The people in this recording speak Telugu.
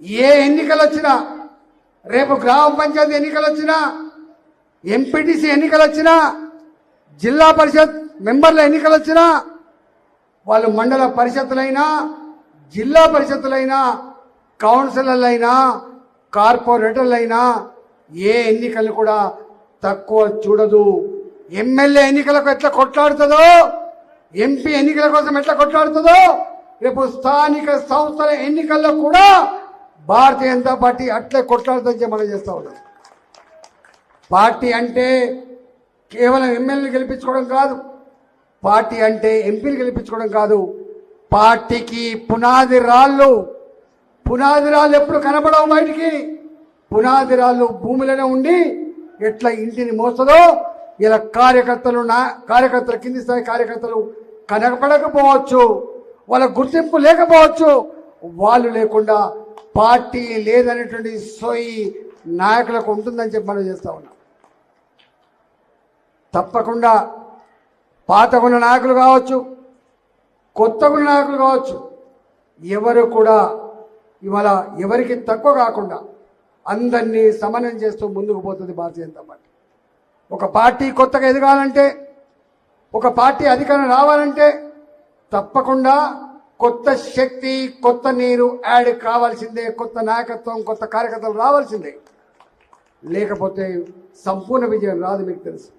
ఏ ఎన్నికలు వచ్చినా రేపు గ్రామ పంచాయతీ ఎన్నికలు వచ్చినా ఎంపీటీసీ ఎన్నికలు వచ్చినా జిల్లా పరిషత్ మెంబర్ల ఎన్నికలు వచ్చినా వాళ్ళు మండల పరిషత్తులైనా జిల్లా పరిషత్తులైనా కౌన్సిలర్లైనా కార్పొరేటర్లైనా ఏ ఎన్నికలు కూడా తక్కువ చూడదు. ఎమ్మెల్యే ఎన్నికలకు ఎట్లా కొట్లాడుతుందో ఎంపీ ఎన్నికల కోసం ఎట్లా కొట్లాడుతుందో రేపు స్థానిక సంస్థల ఎన్నికల్లో కూడా భారతీయ జనతా పార్టీ అట్లే కొట్లాడుతుందని మనం చేస్తా ఉన్నాం. పార్టీ అంటే కేవలం ఎమ్మెల్యేలు గెలిపించుకోవడం కాదు పార్టీ అంటే ఎంపీలు గెలిపించుకోవడం కాదు. పార్టీకి పునాది రాళ్ళు పునాది రాళ్ళు ఎప్పుడు కనపడవు బయటికి. పునాది రాళ్ళు భూమిలోనే ఉండి ఎట్లా ఇంటిని మోస్తుందో ఇలా కార్యకర్తలు నా కార్యకర్తలు కింది స్థాయి కార్యకర్తలు కనపడకపోవచ్చు వాళ్ళ గుర్తింపు లేకపోవచ్చు వాళ్ళు లేకుండా పార్టీ లేదనేటువంటి సోయి నాయకులకు ఉంటుందని చెప్పి మనం చేస్తూ ఉన్నాం. తప్పకుండా పాతగున్న నాయకులు కావచ్చు కొత్తగున్న నాయకులు కావచ్చు ఎవరు కూడా ఇవాళ ఎవరికి తక్కువ కాకుండా అందరినీ సమన్వయం చేస్తూ ముందుకు పోతుంది భారతీయ జనతా పార్టీ. ఒక పార్టీ కొత్తగా ఎదగాలంటే ఒక పార్టీ అధికారం రావాలంటే తప్పకుండా కొత్త శక్తి కొత్త నీరు యాడ్ కావాల్సిందే కొత్త నాయకత్వం కొత్త కార్యకర్తలు రావాల్సిందే. లేకపోతే సంపూర్ణ విజయం రాదు మీకు తెలుసు.